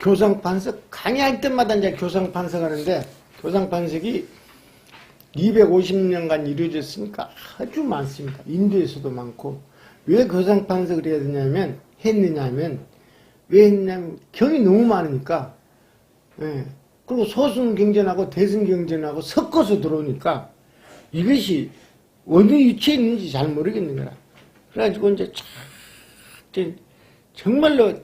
교상 판석 강의할 때마다 이제 교상 판석 하는데 교상 판석이 250년간 이루어졌으니까 아주 많습니다. 인도에서도 많고 왜 교상 판석을 해야 되냐면 했느냐면 왜 했냐면 경이 너무 많으니까 예. 그리고 소승 경전하고 대승 경전하고 섞어서 들어오니까 이것이 어느 위치에 있는지 잘 모르겠는 거라. 그래가지고 이제 참 정말로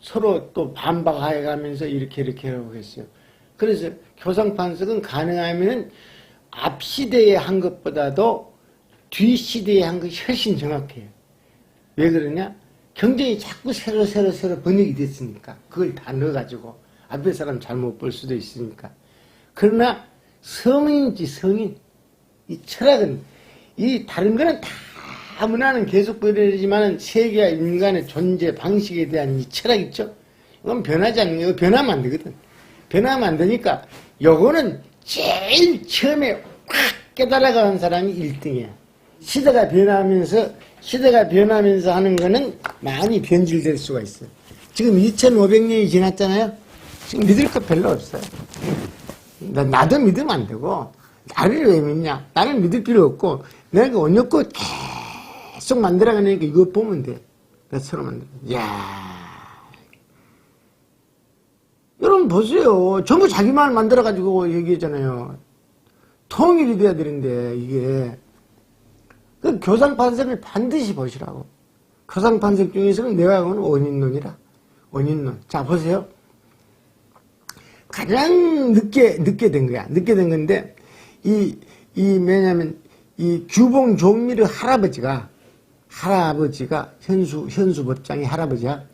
서로 또 반박해 가면서 이렇게 이렇게 하고 했어요. 그래서 교상판석은 가능하면 앞 시대에 한 것보다도 뒤 시대에 한 것이 훨씬 정확해요. 왜 그러냐? 경쟁이 자꾸 새로 새로 새로 번역이 됐으니까 그걸 다 넣어가지고 앞에 사람 잘못 볼 수도 있으니까. 그러나 성인이지 성인. 이 철학은 이 다른 거는 다 문화는 계속 변해지만은 세계와 인간의 존재 방식에 대한 이 철학 있죠. 이건 변하지 않는 거 변하면 안 되거든. 변하면 안 되니까 요거는 제일 처음에 확 깨달아가는 사람이 1등이야. 시대가 변하면서 시대가 변하면서 하는 거는 많이 변질될 수가 있어요. 지금 2500년이 지났잖아요. 지금 믿을 거 별로 없어요. 나, 나도 믿으면 안 되고 나를 왜 믿냐? 나를 믿을 필요 없고 내가 원효껏 계속 만들어가니까 이거 보면 돼. 나처럼 만들어. 야 여러분 보세요. 전부 자기 말 만들어가지고 얘기했잖아요. 통일이 돼야 되는데 이게 그 교상판석을 반드시 보시라고. 교상판석 중에서는 내가 보는 원인론이라. 원인론. 자 보세요. 가장 늦게 늦게 된 거야. 늦게 된 건데 이이 뭐냐면 이 규봉 종밀의 할아버지가 할아버지가 현수 현수 법장의 할아버지야.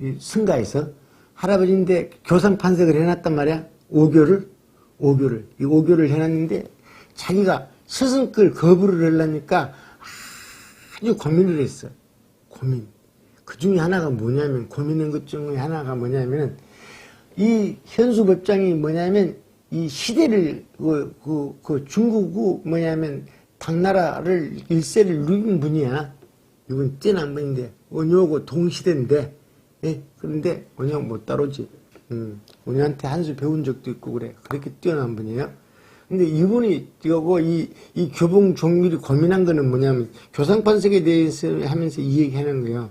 이 승가에서 할아버지인데 교상 판석을 해놨단 말이야. 오교를 오교를 이 오교를 해놨는데 자기가 스승걸 거부를 하려니까 아주 고민을 했어. 고민. 그 중에 하나가 뭐냐면 고민한 것 중에 하나가 뭐냐면 이 현수 법장이 뭐냐면 이 시대를 그, 그, 그 중국의 뭐냐면 당나라를 일세를 누린 분이야. 이건 분인데 원효하고 동시대인데 예? 그런데 원효 못 따라오지. 음, 원효한테 한 수 배운 적도 있고 그래. 그렇게 뛰어난 분이에요. 근데 이분이 이거 이, 이 교봉 종밀이 고민한 거는 뭐냐면 교상판석에 대해서 하면서 이 얘기 하는 거예요.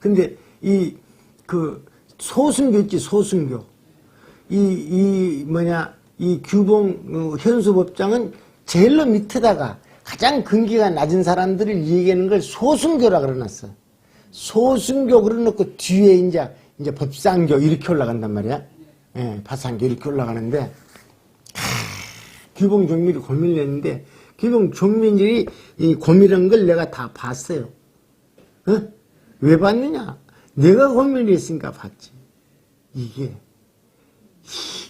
근데 이 그 소승교 있지 소승교 이, 이, 뭐냐, 이 규봉, 어, 현수법장은 제일로 밑에다가 가장 근기가 낮은 사람들을 얘기하는 걸 소승교라 그러놨어. 소승교 그러놓고 뒤에 이제, 이제 법상교 이렇게 올라간단 말이야. 예, 파상교 이렇게 올라가는데, 하, 규봉 종밀이 고민을 했는데, 규봉 종밀이 이 고민한 걸 내가 다 봤어요. 어? 왜 봤느냐? 내가 고민을 했으니까 봤지. 이게,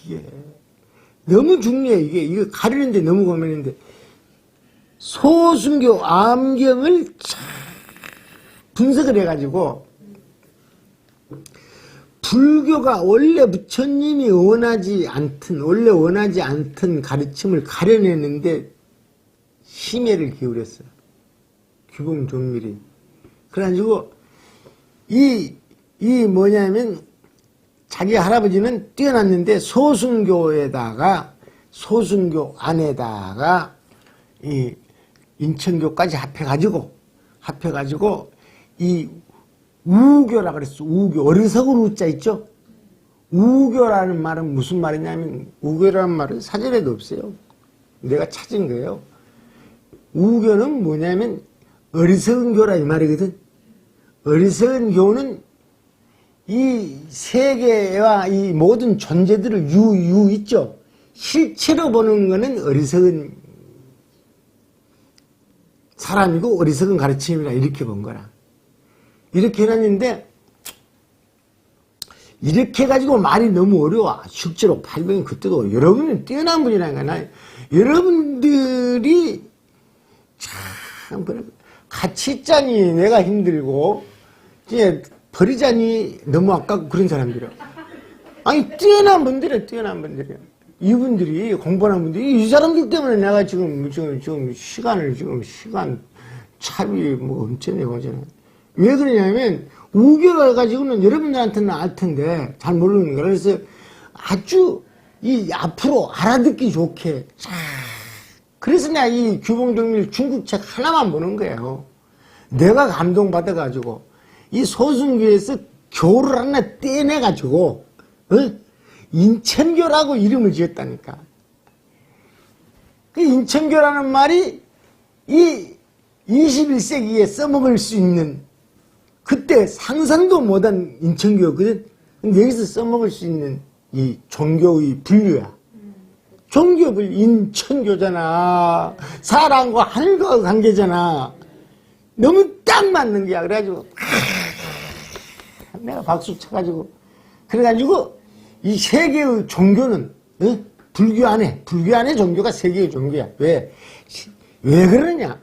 이게 너무 중요해 이게 이거 가리는데 너무 고민인데 소승교 암경을 참 분석을 해가지고 불교가 원래 부처님이 원하지 않든 원래 원하지 않던 가르침을 가려내는데 심혈을 기울였어요. 규봉 종밀이. 그래가지고 이, 이 뭐냐면 자기 할아버지는 뛰어났는데 소승교에다가 소승교 안에다가 이 인천교까지 합해가지고 합해가지고 이 우교라 그랬어. 우교. 어리석은 우자 있죠? 우교라는 말은 무슨 말이냐면 우교라는 말은 사전에도 없어요. 내가 찾은 거예요. 우교는 뭐냐면 어리석은 교라 이 말이거든. 어리석은 교는 이 세계와 이 모든 존재들을 유, 유 있죠. 실체로 보는 거는 어리석은 사람이고 어리석은 가르침이라 이렇게 본 거라. 이렇게 해놨는데, 이렇게 해가지고 말이 너무 어려워. 실제로 800년 그때도 여러분은 뛰어난 분이라는 거야. 여러분들이 참, 같이 짜니 내가 힘들고, 버리자니 너무 아깝고 그런 사람들이요. 아니 뛰어난 분들이에요. 뛰어난 분들이요. 이분들이 공부하는 분들이 이 사람들 때문에 내가 지금 지금 지금 시간을 지금 시간 차비 뭐 엄청 내고 하잖아요. 왜 그러냐면 우결을 가지고는 여러분들한테는 알 텐데 잘 모르는 거라 그래서 아주 이 앞으로 알아듣기 좋게 자 그래서 내가 이 규봉정밀 중국 책 하나만 보는 거예요. 내가 감동받아 가지고 이 소승교에서 교를 하나 떼내 가지고 어? 인천교라고 이름을 지었다니까. 그 인천교라는 말이 이 21세기에 써먹을 수 있는 그때 상상도 못한 인천교거든. 근데 여기서 써먹을 수 있는 이 종교의 분류야. 종교를 인천교잖아. 사람과 하늘과 관계잖아. 너무 딱 맞는 거야. 그래가지고 내가 박수 쳐가지고 그래가지고 이 세계의 종교는 어? 불교 안에 불교 안에 종교가 세계의 종교야. 왜? 왜 그러냐?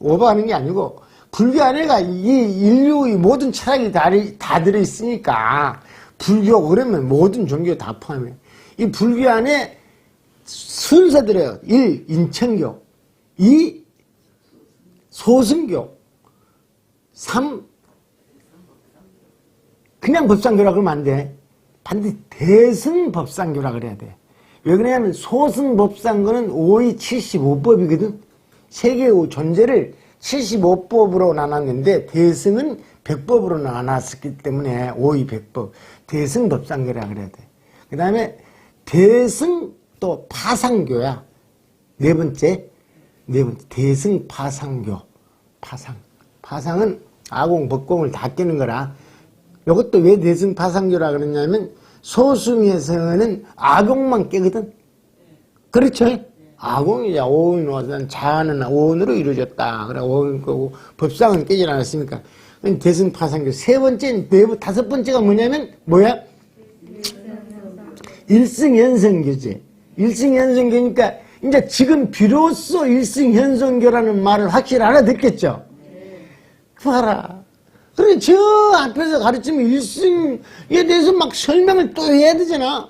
오버하는 게 아니고 불교 안에가 이 인류의 모든 철학이 다, 다 들어 있으니까 불교 그러면 모든 종교 다 포함해. 이 불교 안에 순서들어요. 1. 인천교 2. 소승교 3. 그냥 법상교라 그러면 안 돼. 반드시 대승법상교라 그래야 돼. 왜 그러냐면 소승법상교는 5의 75법이거든. 세계의 존재를 75법으로 나눴는데 대승은 100법으로 나눴었기 때문에 5의 100법. 대승법상교라 그래야 돼. 그 다음에 대승 또 파상교야. 네 번째, 네 번째 대승 파상교. 파상. 파상은 아공, 법공을 다 깨는 거라. 이것도 왜 대승 파상교라 그러냐면 소승에서는 아공만 깨거든. 그렇죠? 아공이자 오인 와서 자는 오온으로 이루어졌다. 그래 오인 거고 법상은 깨지 않았으니까. 대승 파상교 세 번째, 네 번, 다섯 번째가 뭐냐면 뭐야? 일승연성교지. 일승연성교니까 이제 지금 비로소 일승현성교라는 말을 확실히 알아듣겠죠? 봐라. 그래, 저 앞에서 가르치면 일승에 대해서 막 설명을 또 해야 되잖아.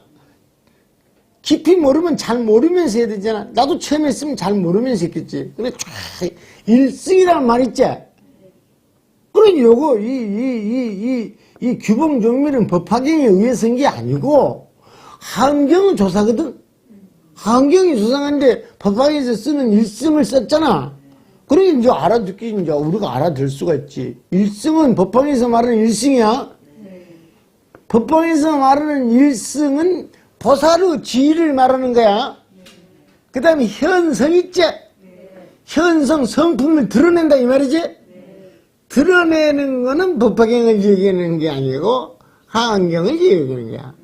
깊이 모르면 잘 모르면서 해야 되잖아. 나도 처음 했으면 잘 모르면서 했겠지. 그래, 촤, 일승이라는 말 있지? 그래, 요거, 이, 이, 이, 이, 이 규범 정밀은 법화경에 의해서 한 게 아니고, 환경 조사거든? 환경이 조사하는데 법화경에서 쓰는 일승을 썼잖아. 그래, 이제 알아듣기, 이제 우리가 알아들 수가 있지. 일승은 법화경에서 말하는 일승이야. 법방에서 말하는 일승은 보살의 지위를 말하는 거야. 그 다음에 현성 있지? 현성, 성품을 드러낸다 이 말이지? 드러내는 거는 법화경을 얘기하는 게 아니고 하안경을 얘기하는 거야.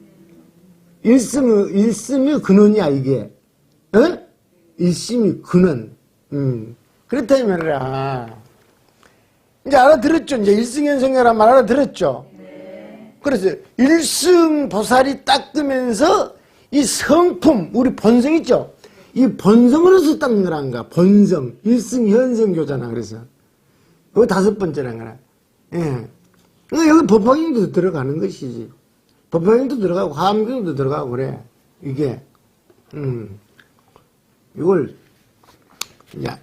일승의, 일승의 근원이야 이게. 어? 일심이 근원. 음. 그렇다 이 말이야. 이제 알아들었죠? 이제 일승현성이라는 말 알아들었죠? 그래서 일승 보살이 딱 뜨면서 이 성품, 우리 본성 있죠? 이 본성으로서 닦는 거란가, 본성. 일승 현성교잖아, 그래서. 이거 다섯 번째란 거라. 예. 그러니까 여기 법화경도 들어가는 것이지. 법화경도 들어가고, 화엄경도 들어가고, 그래. 이게, 음. 이걸, 야,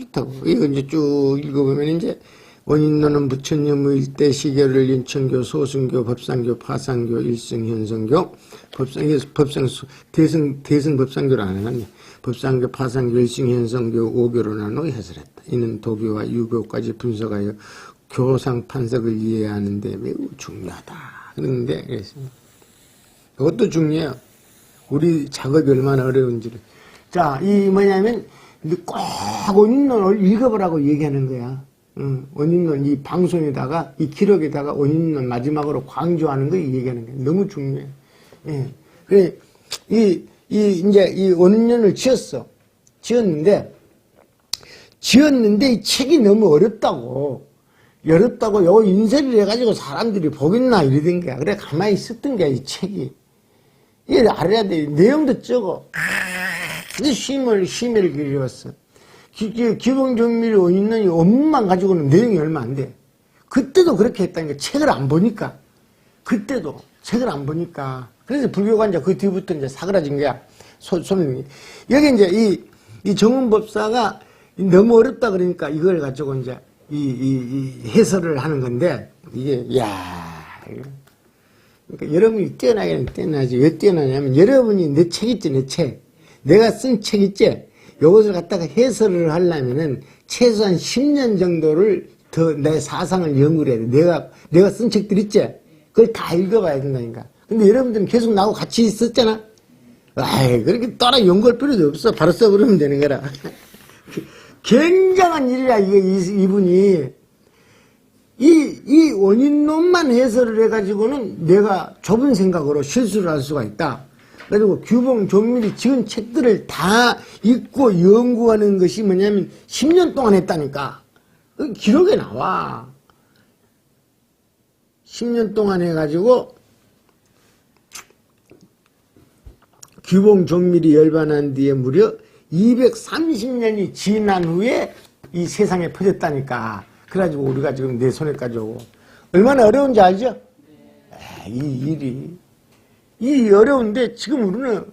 그렇다고. 이거 이제 쭉 읽어보면 이제 원인론은 부처님의 일대 시계를 인천교, 소승교, 법상교, 파상교, 일승, 현성교, 법상, 법상, 대승, 대승 법상교를 안 해놨네. 법상교, 파상교, 일승, 현성교, 오교로 나눠 해설했다. 이는 도교와 유교까지 분석하여 교상 판석을 이해하는데 매우 중요하다. 그런데 그랬습니다. 이것도 중요해요. 우리 작업이 얼마나 어려운지를. 자, 이 뭐냐면, 꼭 원인론을 읽어보라고 얘기하는 거야. 응, 원인론, 이 방송에다가, 이 기록에다가 원인론 마지막으로 강조하는 거 얘기하는 거야. 너무 중요해. 예. 그래, 이, 이, 이제 이 원인론을 지었어. 지었는데, 지었는데 이 책이 너무 어렵다고. 어렵다고 요 인쇄를 해가지고 사람들이 보겠나 이러던 거야. 그래, 가만히 있었던 거야, 이 책이. 이게 알아야 돼. 내용도 적어. 아주 힘을, 힘을 길이었어. 기본정밀 원인론이 원문만 가지고는 내용이 얼마 안 돼. 그때도 그렇게 했다니까. 책을 안 보니까. 그때도 책을 안 보니까. 그래서 이제 그 뒤부터 이제 사그라진 거야. 소, 소명이. 여기 이제 이, 이 정은법사가 너무 어렵다 그러니까 이걸 가지고 이제 이, 이, 이 해설을 하는 건데, 이게, 야 그러니까 여러분이 뛰어나기는 뛰어나지. 왜 뛰어나냐면, 여러분이 내책 있지, 내 책. 내가 쓴 책 있지? 요것을 갖다가 해설을 하려면은, 최소한 10년 정도를 더 내 사상을 연구를 해야 돼. 내가, 내가 쓴 책들 있지? 그걸 다 읽어봐야 된다니까. 근데 여러분들은 계속 나하고 같이 있었잖아? 아이, 그렇게 따라 연구할 필요도 없어. 바로 써버리면 되는 거라. 굉장한 일이야, 이게, 이- 이분이. 이, 이 원인론만 해설을 해가지고는 내가 좁은 생각으로 실수를 할 수가 있다. 그리고 규봉 조밀이 지은 책들을 다 읽고 연구하는 것이 뭐냐면 10년 동안 했다니까. 그 기록에 나와. 10년 동안 해가지고 규봉 종밀이 열반한 뒤에 무려 230년이 지난 후에 이 세상에 퍼졌다니까. 그래가지고 우리가 지금 내 손에까지 오고. 얼마나 어려운지 알죠? 아, 이 일이. 이 어려운데 지금 우리는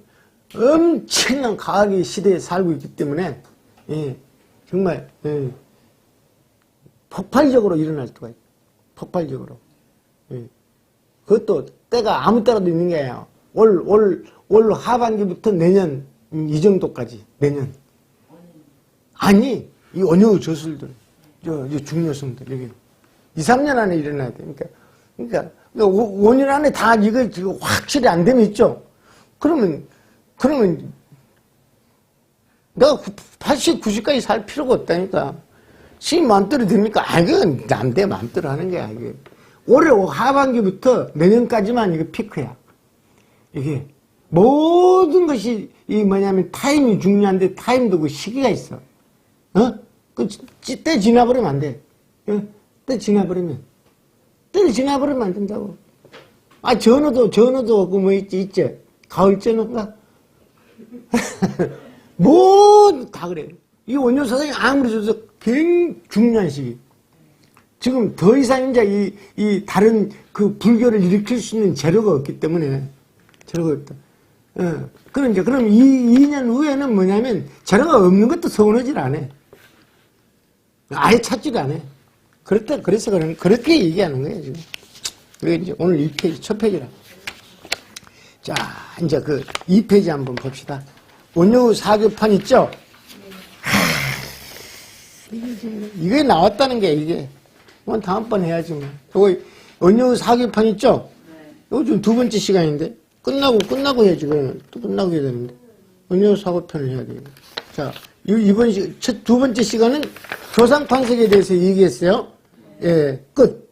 엄청난 과학의 시대에 살고 있기 때문에, 예, 정말, 예, 폭발적으로 일어날 수가 있다. 폭발적으로. 예. 그것도 때가 아무 때라도 있는 게 아니에요. 올, 올, 올 하반기부터 내년 음, 이 정도까지 내년. 아니 이 원효 저술들, 저, 저 중요성들 여기 2, 3년 안에 일어나야 돼. 그러니까 그러니까 5년 안에 다 이거 지금 확실히 안 되면 있죠. 그러면 그러면 내가 80, 90까지 살 필요가 없다니까. 시 마음대로 됩니까? 아, 이건 남대 마음대로 하는 거야, 이게. 올해 하반기부터 내년까지만 이거 피크야. 이게 모든 것이 이 뭐냐면 타임이 중요한데 타임도 그 시기가 있어. 어? 그 때 지나버리면 안 돼. 어? 때 지나버리면 때 지나버리면 안 된다고. 아 전어도 전어도 없고 뭐 있지 있지 가을 전어가 뭐 다 그래. 이 원효 사상이 아무리 줘도 굉장히 중요한 시기. 지금 더 이상 이제 이, 이 다른 그 불교를 일으킬 수 있는 재료가 없기 때문에 재료가 없다. 어. 그럼 이제 그럼 이 2년 후에는 뭐냐면 재료가 없는 것도 서운하질 않아. 아예 찾지를 않아. 그렇다 그래서 그런 그렇게 얘기하는 거예요 지금. 이제 오늘 2페이지 첫 페이지라. 자 이제 그 2페이지 한번 봅시다. 원효 사교판 있죠? 이게 나왔다는 게 이게. 그건 다음번 해야지 뭐. 저거 원효 사교판 있죠? 이거 지금 두 번째 시간인데 끝나고 끝나고 해야지 그러면 또 끝나고 해야 되는데 원효 사교편을 해야 돼요. 자 이- 이번 시, 첫, 두 번째 시간은 조상 판석에 대해서 얘기했어요. 예, 끝.